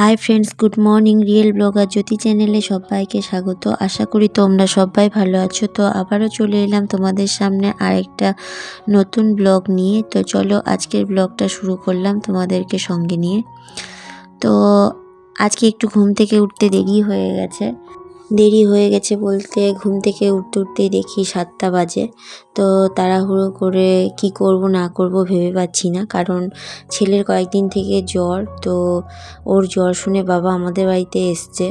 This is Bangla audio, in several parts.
Hi friends, good morning real blogger Jyoti চ্যানেলে সবাইকে স্বাগত। আশা করি তোমরা সবাই ভালো আছো। তো আবারও চলে এলাম তোমাদের সামনে আরেকটা নতুন ব্লগ নিয়ে। তো চলো আজকের ব্লগটা শুরু করলাম তোমাদেরকে সঙ্গে নিয়ে। তো আজকে একটু ঘুম থেকে উঠতে দেরি হয়ে গেছে। দেরি হয়ে গেছে বলতে ঘুম থেকে উঠতে উঠতেই দেখি সাতটা বাজে। তো তাড়াহুড়ো করে কি করব না করব ভেবে পাচ্ছি না, কারণ ছেলের কয়েকদিন থেকে জ্বর, তো ওর জ্বর শুনে বাবা আমাদের বাড়িতে এসছে।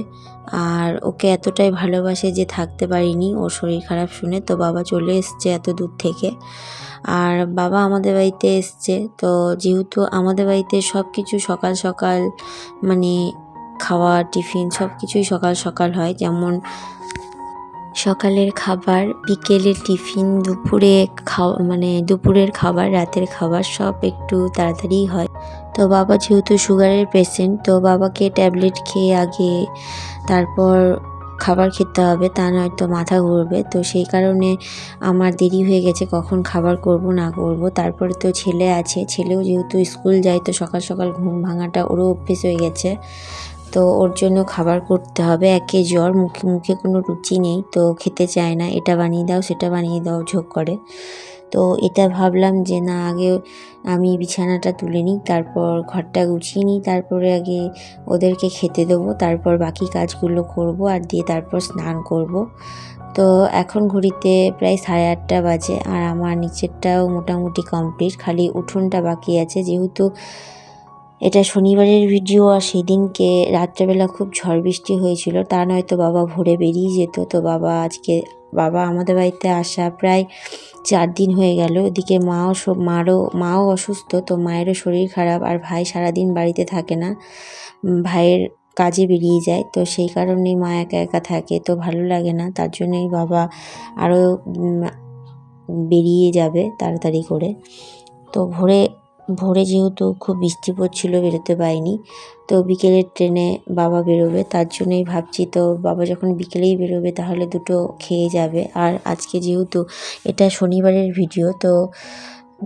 আর ওকে এতটাই ভালোবাসে যে থাকতে পারিনি, ওর শরীর খারাপ শুনে তো বাবা চলে এসছে এত দূর থেকে। আর বাবা আমাদের বাড়িতে এসছে, তো যেহেতু আমাদের বাড়িতে সব কিছু সকাল সকাল মানে খাওয়া, টিফিন সব কিছুই সকাল সকাল হয়। যেমন সকালের খাবার, বিকেলের টিফিন, দুপুরে খাওয়া মানে দুপুরের খাবার, রাতের খাবার সব একটু তাড়াতাড়ি হয়। তো বাবা যেহেতু সুগারের পেশেন্ট তো বাবাকে ট্যাবলেট খেয়ে আগে তারপর খাবার খেতে হবে, তা নয়তো মাথা ঘুরবে। তো সেই কারণে আমার দেরি হয়ে গেছে, কখন খাবার করব, না করব। তারপরে তো ছেলে আছে, ছেলেও যেহেতু স্কুল যায়, তো সকাল সকাল ঘুম ভাঙাটা ওরও অভ্যেস হয়ে গেছে। তো ওর জন্য খাবার করতে হবে। একে জ্বর, মুখে মুখে কোনো রুচি নেই, তো খেতে চায় না। এটা বানিয়ে দাও, সেটা বানিয়ে দাও, ঝোঁক করে। তো এটা ভাবলাম যে না, আগে আমি বিছানাটা তুলে নিই, তারপর ঘরটা গুছিয়ে নিই, তারপরে আগে ওদেরকে খেতে দেবো, তারপর বাকি কাজগুলো করব আর দিয়ে তারপর স্নান করব। তো এখন ঘড়িতে প্রায় সাড়ে আটটা বাজে আর আমার নিচেরটাও মোটামুটি কমপ্লিট, খালি উঠোনটা বাকি আছে। যেহেতু এটা শনিবারের ভিডিও আর সেদিনকে রাত্রেবেলা খুব ঝড় বৃষ্টি হয়েছিল, তা নয়তো বাবা ভোরে বেরিয়ে যেত। তো বাবা আজকে, বাবা আমাদের বাড়িতে আসা প্রায় চার দিন হয়ে গেল। ওদিকে মাও মারও, মাও অসুস্থ, তো মায়েরও শরীর খারাপ আর ভাই সারাদিন বাড়িতে থাকে না। ভাইয়ের কাজে বেরিয়ে যায়, তো সেই কারণেই মা একা একা থাকে, তো ভালো লাগে না। তার জন্যই বাবা আরও বেরিয়ে যাবে তাড়াতাড়ি করে। তো ভোরে ভোরে যেহেতু খুব বৃষ্টি পড়ছিল, বেরোতে পারিনি। তো বিকেলের ট্রেনে বাবা বেরোবে, তার জন্যই ভাবছি, তো বাবা যখন বিকেলেই বেরোবে তাহলে দুটো খেয়ে যাবে। আর আজকে যেহেতু এটা শনিবারের ভিডিও, তো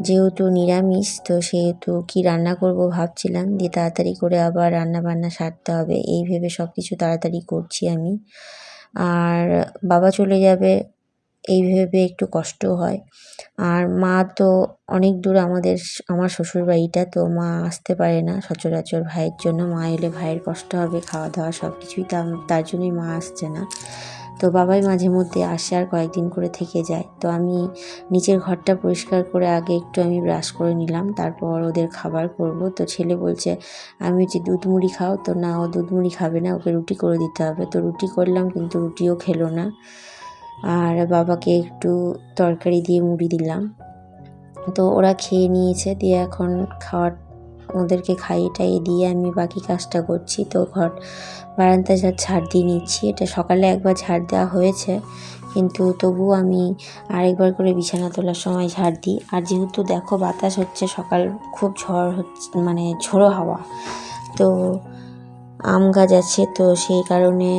যেহেতু নিরামিষ, তো সেহেতু কি রান্না করব ভাবছিলাম দিয়ে তাড়াতাড়ি করে আবার রান্না বান্না সারতে হবে। এই ভেবে সব কিছু তাড়াতাড়ি করছি আমি। আর বাবা চলে যাবে এই ভেবে একটু কষ্ট হয়। আর মা তো অনেক দূর আমাদের আমার শ্বশুর বাড়িটা তো মা আসতে পারে না সচরাচর ভাইয়ের জন্য। মা এলে ভাইয়ের কষ্ট হবে খাওয়া দাওয়া সব কিছুই তার জন্যই মা আসছে না। তো বাবাই মাঝে মধ্যে আসে আর কয়েকদিন করে থেকে যায়। তো আমি নিচের ঘরটা পরিষ্কার করে আগে একটু আমি ব্রাশ করে নিলাম, তারপর ওদের খাবার করব। তো ছেলে বলছে, আমি হচ্ছে দুধ মুড়ি খাও। তো না, ও দুধ মুড়ি খাবে না, ওকে রুটি করে দিতে হবে। তো রুটি করলাম, কিন্তু রুটিও খেলো না। আর বাবাকে একটু তরকারি দিয়ে মুড়ি দিলাম। তো ওরা খেয়ে নিয়েছে, দিয়ে এখন খাওয়ার ওদেরকে খাইয়ে টাইয়ে দিয়ে আমি বাকি কাজটা করছি। তো ঘর বারান্দা যা ঝাড় দিয়ে নিচ্ছি, এটা সকালে একবার ঝাড় দেওয়া হয়েছে, কিন্তু তবু আমি আরেকবার করে বিছানা তোলার সময় ঝাড় দিই। আর যেহেতু দেখো বাতাস হচ্ছে, সকাল খুব ঝড় হচ্ছে মানে ঝোড়ো হাওয়া, তো আম গাছ আছে, তো সেই কারণে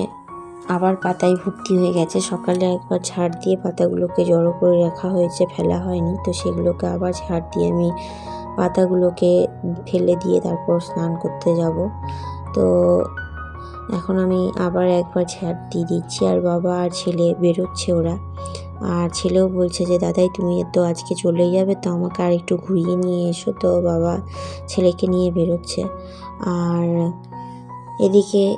আবার পাতায় ভর্তি হয়ে গেছে। সকালে একবার ঝাড় দিয়ে পাতাগুলোকে জড়ো করে রাখা হয়েছে, ফেলা হয়নি। তো সেগুলোকে আবার ঝাড় দিয়ে আমি পাতাগুলোকে ফেলে দিয়ে তারপর স্নান করতে যাব। তো এখন আমি আবার একবার ঝাড় দিয়ে দিচ্ছি। আর বাবা আর ছেলে বেরোচ্ছে ওরা। আর ছেলেও বলছে যে, দাদাই, তুমি তো আজকে চলে যাবে, তো আমাকে আর একটু ঘুরিয়ে নিয়ে এসো। তো বাবা ছেলেকে নিয়ে বেরোচ্ছে। আর এদিকে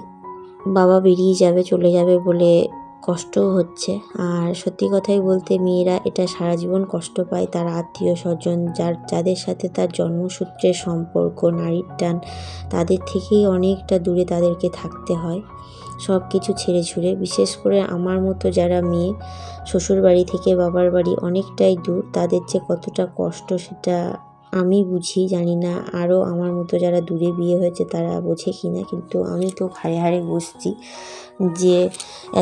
বাবা বেরিয়ে যাবে, চলে যাবে বলে কষ্টও হচ্ছে। আর সত্যি কথাই বলতে মেয়েরা এটা সারা জীবন কষ্ট পায়। তার আত্মীয় স্বজন, যার, যাদের সাথে তার জন্মসূত্রের সম্পর্ক, নারীর টান, তাদের থেকেই অনেকটা দূরে তাদেরকে থাকতে হয়। সব কিছু ছেড়ে ছুড়ে, বিশেষ করে আমার মতো যারা মেয়ে শ্বশুর বাড়ি থেকে বাবার বাড়ি অনেকটাই দূর, তাদের যে কতটা কষ্ট সেটা আমি বুঝি, জানি না। আরও আমার মতো যারা দূরে বিয়ে হয়েছে তারা বোঝে কি না, কিন্তু আমি তো হাড়ে হাড়ে বুঝছি যে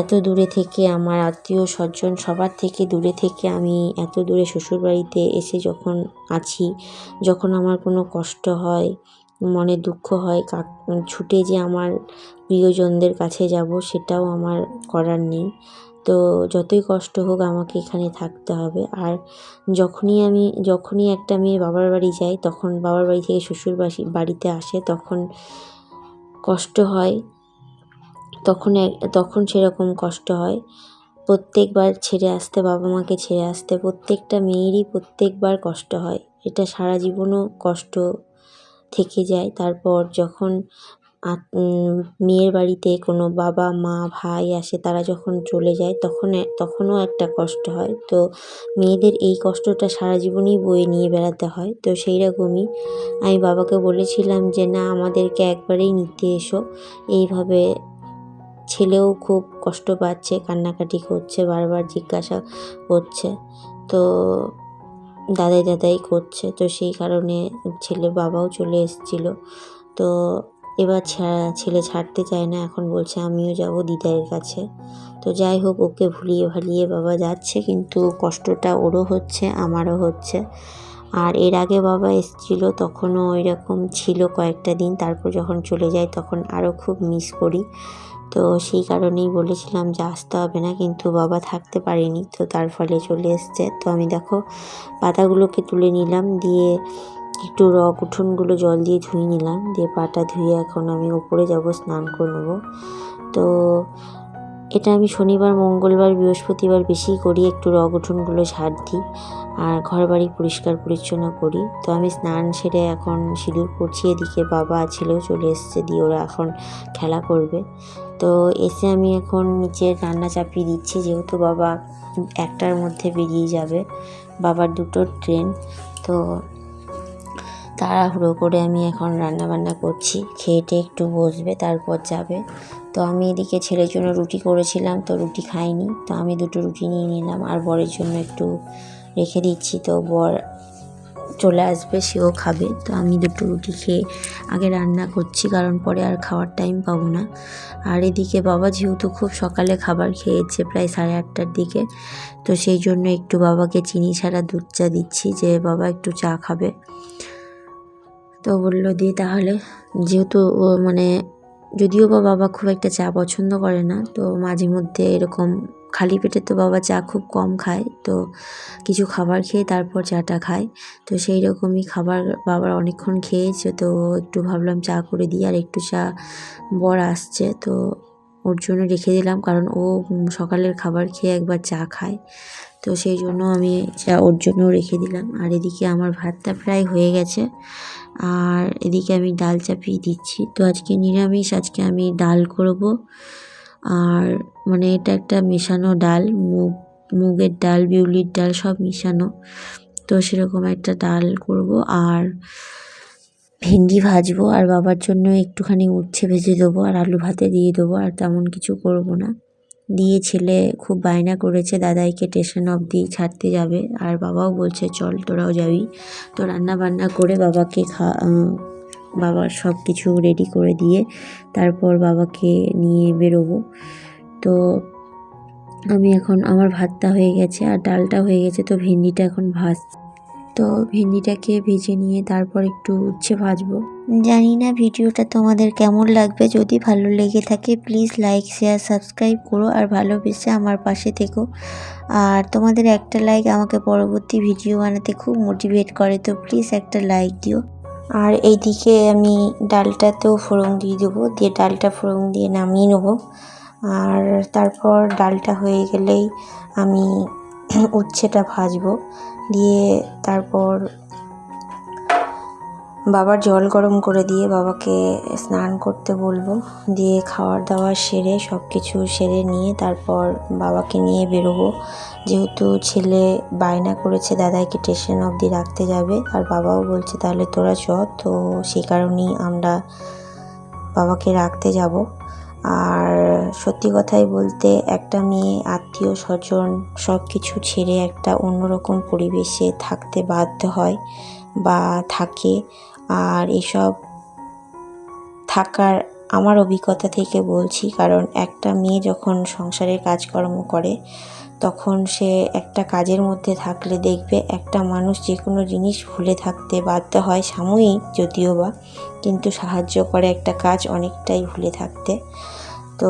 এত দূরে থেকে আমার আত্মীয় স্বজন সবার থেকে দূরে থেকে আমি এত দূরে শ্বশুরবাড়িতে এসে যখন আছি, যখন আমার কোনো কষ্ট হয়, মনে দুঃখ হয়, কাক ছুটে যে আমার প্রিয়জনদের কাছে যাব সেটাও আমার করার নেই। তো যতই কষ্ট হোক আমাকে এখানে থাকতে হবে। আর যখনই আমি, যখনই একটা মেয়ে বাবার বাড়ি যায় তখন বাবার বাড়ি থেকে শ্বশুর বাড়িতে আসে, তখন কষ্ট হয়। তখন তখন সেরকম কষ্ট হয়। প্রত্যেকবার ছেড়ে আসতে, বাবা মাকে ছেড়ে আসতে, প্রত্যেকটা মেয়েরই প্রত্যেকবার কষ্ট হয়। এটা সারা জীবনও কষ্ট থেকে যায়। তারপর যখন মেয়ের বাড়িতে কোনো বাবা, মা, ভাই আসে, তারা যখন চলে যায়, তখন তখনও একটা কষ্ট হয়। তো মেয়েদের এই কষ্টটা সারা জীবনই বয়ে নিয়ে বেড়াতে হয়। তো সেই রকমই আমি বাবাকে বলেছিলাম যে, না, আমাদেরকে একবারেই নিতে এসো। এইভাবে ছেলেও খুব কষ্ট পাচ্ছে, কান্নাকাটি করছে, বারবার জিজ্ঞাসা করছে। তো দাদাই দাদাই করছে। তো সেই কারণে ছেলে বাবাও চলে এসেছিল। তো এবার ছেলে ছাড়তে চায় না, এখন বলছে আমিও যাব দিদাইয়ের কাছে। তো যাই হোক, ওকে ভুলিয়ে ভালিয়ে বাবা যাচ্ছে, কিন্তু কষ্টটা ওরও হচ্ছে, আমারও হচ্ছে। আর এর আগে বাবা এসেছিল, তখনও ওই রকম ছিল কয়েকটা দিন, তারপর যখন চলে যায় তখন আরও খুব মিস করি। তো সেই কারণেই বলেছিলাম যে আসতে হবে না, কিন্তু বাবা থাকতে পারেনি, তো তার ফলে চলে এসছে। তো আমি দেখো, পাতাগুলোকে তুলে নিলাম, দিয়ে একটু রক উঠোনগুলো জল দিয়ে ধুয়ে নিলাম। দিয়ে পাটা ধুয়ে এখন আমি উপরে যাব, স্নান করে নেব। তো এটা আমি শনিবার, মঙ্গলবার, বৃহস্পতিবার বেশি করি, একটু রগ উঠোনগুলো ঝাড় দিই আর ঘর বাড়ি পরিষ্কার পরিচ্ছন্ন করি। তো আমি স্নান সেরে এখন সিঁদুর পড়ছি এদিকে বাবা ছেলেও চলে এসছে, দিয়ে ওরা এখন খেলা করবে। তো এসে আমি এখন নিচে রান্না চাপিয়ে দিচ্ছি, যেহেতু বাবা একটার মধ্যে বেরিয়ে যাবে, বাবার দুটো ট্রেন। তো তাড়াহুড়ো করে আমি এখন রান্না বান্না করছি। খেয়ে টেয়ে একটু বসবে, তারপর যাবে। তো আমি এদিকে ছেলের জন্য রুটি করেছিলাম, তো রুটি খাইনি। তো আমি দুটো রুটি নিয়ে নিলাম, আর বরের জন্য একটু রেখে দিচ্ছি। তো বর চলে আসবে, সেও খাবে। তো আমি দুটো রুটি খেয়ে আগে রান্না করছি, কারণ পরে আর খাওয়ার টাইম পাবো না। আর এদিকে বাবা যেহেতু খুব সকালে খাবার খেয়েছে, প্রায় সাড়ে আটটার দিকে, তো সেই জন্য একটু বাবাকে চিনি ছাড়া দুধ চা দিচ্ছি, যে বাবা একটু চা খাবে। তো বলল দিয়ে তাহলে যেহেতু ও মানে যদিও বা বাবা খুব একটা চা পছন্দ করে না, তো মাঝে মধ্যে এরকম খালি পেটে তো বাবা চা খুব কম খায়, তো কিছু খাবার খেয়ে তারপর চাটা খায়। তো সেই রকমই খাবার বাবার অনেকক্ষণ খেয়েছে, তো একটু ভাবলাম চা করে দিই, আর একটু চা বর আসছে, তো ওর জন্য রেখে দিলাম কারণ ও সকালের খাবার খেয়ে একবার চা খায়। তো সেই জন্য আমি চা ওর জন্য রেখে দিলাম। আর এদিকে আমার ভাতটা প্রায় হয়ে গেছে। আর এদিকে আমি ডাল চাপিয়ে দিচ্ছি। তো আজকে নিরামিষ, আজকে আমি ডাল করব। আর মানে এটা একটা মেশানো ডাল, মুগ, মুগের ডাল, বিউলির ডাল সব মিশানো। তো সেরকম একটা ডাল করব। আর ভেন্ডি ভাজবো আর বাবার জন্য একটুখানি উচ্ছে ভেজে দেবো আর আলু ভাতে দিয়ে দেবো আর তেমন কিছু করব না। দিয়ে ছেলে খুব বায়না করেছে, দাদাইকে স্টেশন অবধি ছাড়তে যাবে। আর বাবাও বলছে, চল, তোরাও যাবি। তো রান্না বান্না করে বাবাকে খা বাবার সব কিছু রেডি করে দিয়ে তারপর বাবাকে নিয়ে বেরোবো। তো আমি এখন, আমার ভাতটা হয়ে গেছে আর ডালটা হয়ে গেছে, তো ভেন্ডিটা এখন ভাজ তো ভেন্ডিটাকে ভেজে নিয়ে তারপর একটু উচ্ছে ভাজবো। জানি না ভিডিওটা তোমাদের কেমন লাগবে। যদি ভালো লেগে থাকে প্লিজ লাইক শেয়ার সাবস্ক্রাইব করো আর ভালোবেসে আমার পাশে থেকো। আর তোমাদের একটা লাইক আমাকে পরবর্তী ভিডিও বানাতে খুব মোটিভেট করে, তো প্লিজ একটা লাইক দিও। আর এইদিকে আমি ডালটাতেও ফোড়ন দিয়ে দেবো, দিয়ে ডালটা ফোড়ন দিয়ে নামিয়ে নেব। আর তারপর ডালটা হয়ে গেলেই আমি উচ্ছেটা ভাজবো। দিয়ে তারপর বাবার জল গরম করে দিয়ে বাবাকে স্নান করতে বলব। দিয়ে খাওয়ার দাওয়ার সেরে সব কিছু সেরে নিয়ে তারপর বাবাকে নিয়ে বেরোবো। যেহেতু ছেলে বায়না করেছে দাদাইকে স্টেশন অবধি রাখতে যাবে, আর বাবাও বলছে তাহলে তোরা চ। তো সেই কারণেই আমরা বাবাকে রাখতে যাব। আর সত্যি কথাই বলতে একটা মেয়ে, আত্মীয় স্বজন সব কিছু ছেড়ে একটা অন্যরকম পরিবেশে থাকতে বাধ্য হয় বা থাকে। আর এসব থাকার আমার অভিজ্ঞতা থেকে বলছি, কারণ একটা মেয়ে যখন সংসারের কাজকর্ম করে, তখন সে একটা কাজের মধ্যে থাকলে দেখবে একটা মানুষ যে কোনো জিনিস ভুলে থাকতে বাধ্য হয় সাময়িক যদিও বা, কিন্তু সাহায্য করে একটা কাজ অনেকটাই ভুলে থাকতে। তো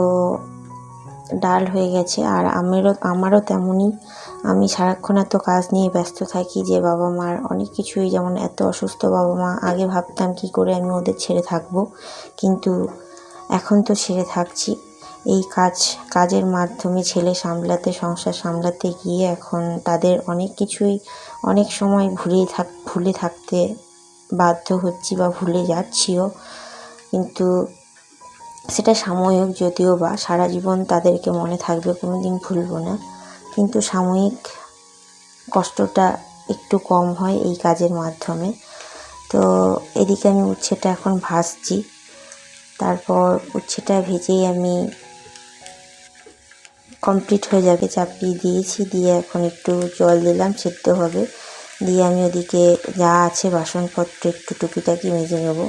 ডাল হয়ে গেছে। আর আমারও আমারও তেমনই। আমি সারাক্ষণ এত কাজ নিয়ে ব্যস্ত থাকি যে বাবা মার অনেক কিছুই, যেমন এত অসুস্থ বাবা মা, আগে ভাবতাম কি করে আমি ওদের ছেড়ে থাকব। কিন্তু এখন তো ছেড়ে থাকছি। এই কাজ, কাজের মাধ্যমে ছেলে সামলাতে, সংসার সামলাতে গিয়ে এখন তাদের অনেক কিছুই, অনেক সময় ভুলেই থাক, ভুলে থাকতে বাধ্য হচ্ছি বা ভুলে যাচ্ছিও। কিন্তু সেটা সাময়িক, যদিও বা সারা জীবন তাদেরকে মনে থাকবে কোনো দিন ভুলবো না। কিন্তু সাময়িক কষ্টটা একটু কম হয় এই কাজের মাধ্যমে। তো এদিকে আমি উচ্ছেটা এখন ভাজছি। তারপর উচ্ছেটা ভেজেই আমি কমপ্লিট হয়ে যাবে, চাপিয়ে দিয়েছি। দিয়ে এখন একটু জল দিলাম, সেদ্ধ হবে। দিয়ে আমি ওদিকে যা আছে বাসনপত্র একটু টুকিটাকি মেজে নেব।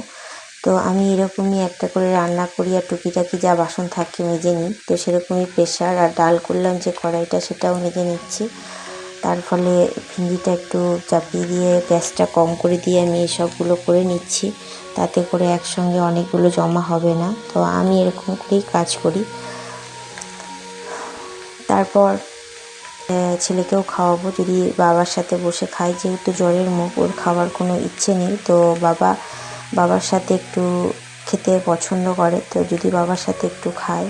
তো আমি এরকমই একটা করে রান্না করি আর টুকিটাকি যা বাসন থাকে মেজে নিই। তো সেরকমই প্রেশার আর ডাল করলাম যে কড়াইটা সেটাও মেজে নিচ্ছি। তার ফলে ভিন্ডিটা একটু চাপিয়ে দিয়ে গ্যাসটা কম করে দিয়ে আমি এসবগুলো করে নিচ্ছি। তাতে করে একসঙ্গে অনেকগুলো জমা হবে না। তো আমি এরকম করেই কাজ করি। তারপর ছেলেকেও খাওয়াবো। যদি বাবার সাথে বসে খাই, যেহেতু জ্বরের মুখ, ওর খাওয়ার কোনো ইচ্ছে নেই। তো বাবা বাবার সাথে একটু খেতে পছন্দ করে, তো যদি বাবার সাথে একটু খায়,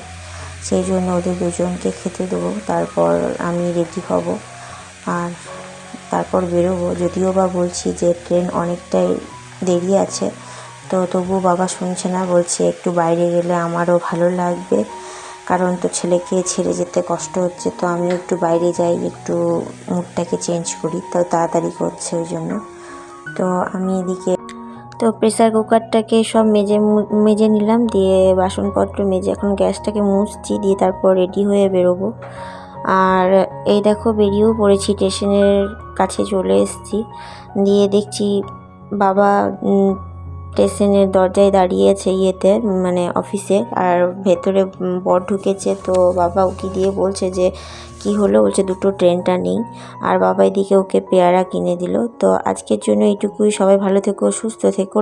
সেই জন্য ওদের দুজনকে খেতে দেবো। তারপর আমি রেডি হব আর তারপর বেরোবো। যদিও বা বলছি যে ট্রেন অনেকটাই দেরি আছে, তো তবুও বাবা শুনছে না, বলছে একটু বাইরে গেলে আমারও ভালো লাগবে, কারণ তো ছেলেকে ছেড়ে যেতে কষ্ট হচ্ছে, তো আমিও একটু বাইরে যাই, একটু মুডটাকে চেঞ্জ করি, তো তাড়াতাড়ি করছে ওই জন্য। তো আমি এদিকে তো প্রেসার কুকারটাকে সব মেজে মেজে নিলাম, দিয়ে বাসনপত্র মেজে এখন গ্যাসটাকে মুছছি, দিয়ে তারপর রেডি হয়ে বেরোবো। আর এই দেখো বেরিয়েও পড়েছি স্টেশনের কাছে চলে এসেছি। দিয়ে দেখছি বাবা স্টেশনের দরজায় দাঁড়িয়েছে ইয়েতে মানে অফিসে, আর ভেতরে বর ঢুকেছে তো বাবা উকি দিয়ে বলছে যে, কি হলো? বলছে, দুটো ট্রেনটা নেই। আর বাবা এদিকে ওকে পেয়ারা কিনে দিল। তো আজকের জন্য এটুকুই সবাই ভালো থেকো, সুস্থ থেকো।